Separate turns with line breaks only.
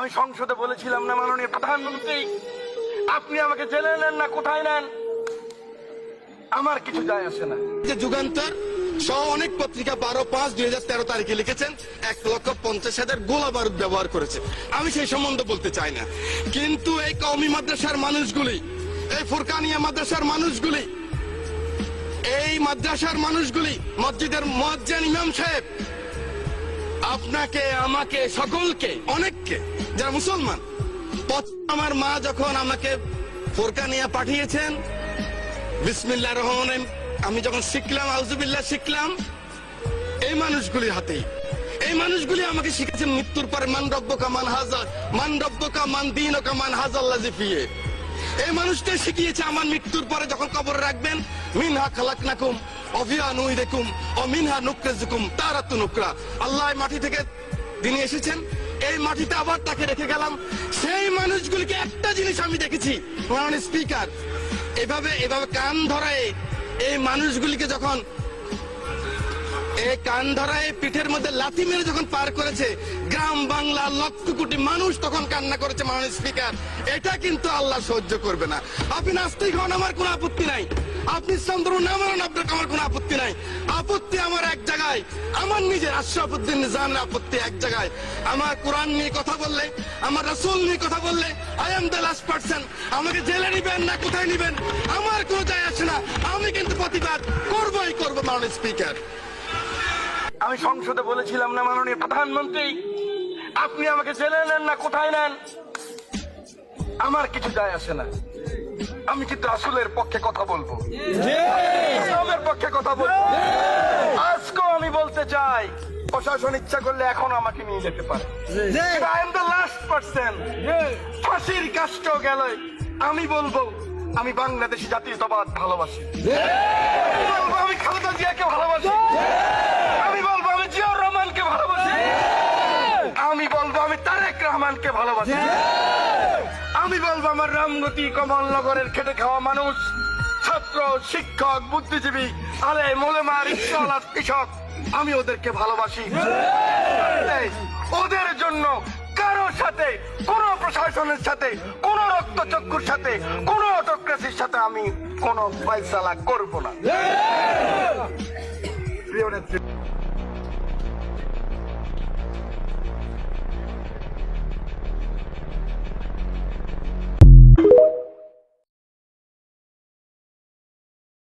আমি সংসদে বলেছিলাম না, মাননীয় প্রধানমন্ত্রী, আপনি আমাকে জেলে নেন না, কোথায় নেন? আমার কিছু যায় আসে না।
যে যুগান্তর সহ অনেক পত্রিকা বারো পাঁচ দুই হাজার তেরো তারিখে লিখেছেন, এক লক্ষ পঞ্চাশ হাজার গোলা বারুদ ব্যবহার করেছে। আমি সেই সম্বন্ধে বলতে চাই না। কিন্তু এই কওমি মাদ্রাসার মানুষগুলি, এই ফুরকানিয়া মাদ্রাসার মানুষগুলি, এই মাদ্রাসার মানুষগুলি, মসজিদের মজ্জান ইমাম সাহেব আপনাকে, আমাকে, সকলকে, অনেককে, যারা মুসলমান আমার মা যখন আমাকে ফোরকানিয়া পাঠিয়েছেন বিসমিল্লাহ রহমান আমি যখন শিখলাম আউজুবিল্লাহ শিখলাম, এই মানুষগুলির হাতেই, এই মানুষগুলি আমাকে শিখেছে মৃত্যুর পরে, মান রব্বকা মান হাজার মান রব্বকা মান দিন মান হাজাল্লা জিফিয়ে এই মানুষটাই শিখিয়েছে আমার মৃত্যুর পরে যখন কবর রাখবেন, মিনহা খালাক নাকুম নুই দেখুম ও মিনহা নুকরে জুকুম তারা নুকরা আল্লাহ থেকে এসেছেন, এই মাটিতে আবার তাকে রেখে গেলাম। সেই মানুষগুলিকে একটা জিনিস আমি দেখেছি স্পিকার। এভাবে এভাবে কান ধরায় এই মানুষগুলিকে যখন, এই কান ধরায় পিঠের মধ্যে লাথি মেরে যখন পার করেছে, গ্রাম বাংলা লক্ষ কোটি মানুষ তখন কান্না করেছে মাননীয় স্পিকার। এটা কিন্তু আল্লাহ সহ্য করবে না। আপনি নাস্তিক হন, আমার কোনো আপত্তি নাই। আপনি চন্দ্র না আপনার আমার কোনো আপত্তি নাই। আপত্তি আমার এক জায়গায়। আমার নিজের আশরাফুদ্দিন নিজামের আপত্তি এক জায়গায়। আমার কোরআন নিয়ে কথা বললে, আমার রসুল নিয়ে কথা বললে I am the last person আমাকে জেলে নিবেন না, কোথায় নিবেন? আমার কোনো যায় আসে না। আমি কিন্তু প্রতিবাদ করবোই করব মাননীয় স্পিকার।
আমি সংসদে বলেছিলাম না, মাননীয় প্রধানমন্ত্রী, আপনি আমাকে জেলে নেন না, কোথায় নেন? আমার কিছু যায় আসে না। আমি কিন্তু আসলের পক্ষে কথা বলব। ইসলামের পক্ষে কথা বলব। আজকেও আমি বলতে চাই প্রশাসন ইচ্ছা করলে এখন আমাকে নিয়ে যেতে পারে। I am the last person ফাঁসির কাষ্ট গেলে। আমি বলব আমি বাংলাদেশি জাতীয়তাবাদ ভালোবাসি। আমি খালেদা জিয়াকে ভালোবাসি আমি বলব আমি জিয়াউর রহমানকে ভালোবাসি আমি বলব আমি তারেক রহমানকে ভালোবাসি। আমি বলব আমার রামগতি কমলনগরের খেটে খাওয়া মানুষ, ছাত্র, শিক্ষক, বুদ্ধিজীবী, আলে মোলেমা রিক্সাওয়ালা কৃষক, আমি ওদেরকে ভালোবাসি। ওদের জন্য কারোর সাথে, কোন প্রশাসনের সাথে, কোন রক্তচক্ষুর সাথে, কোন অটোক্রেসির সাথে আমি কোন ফয়সালা করব না। প্রিয় নেত্রী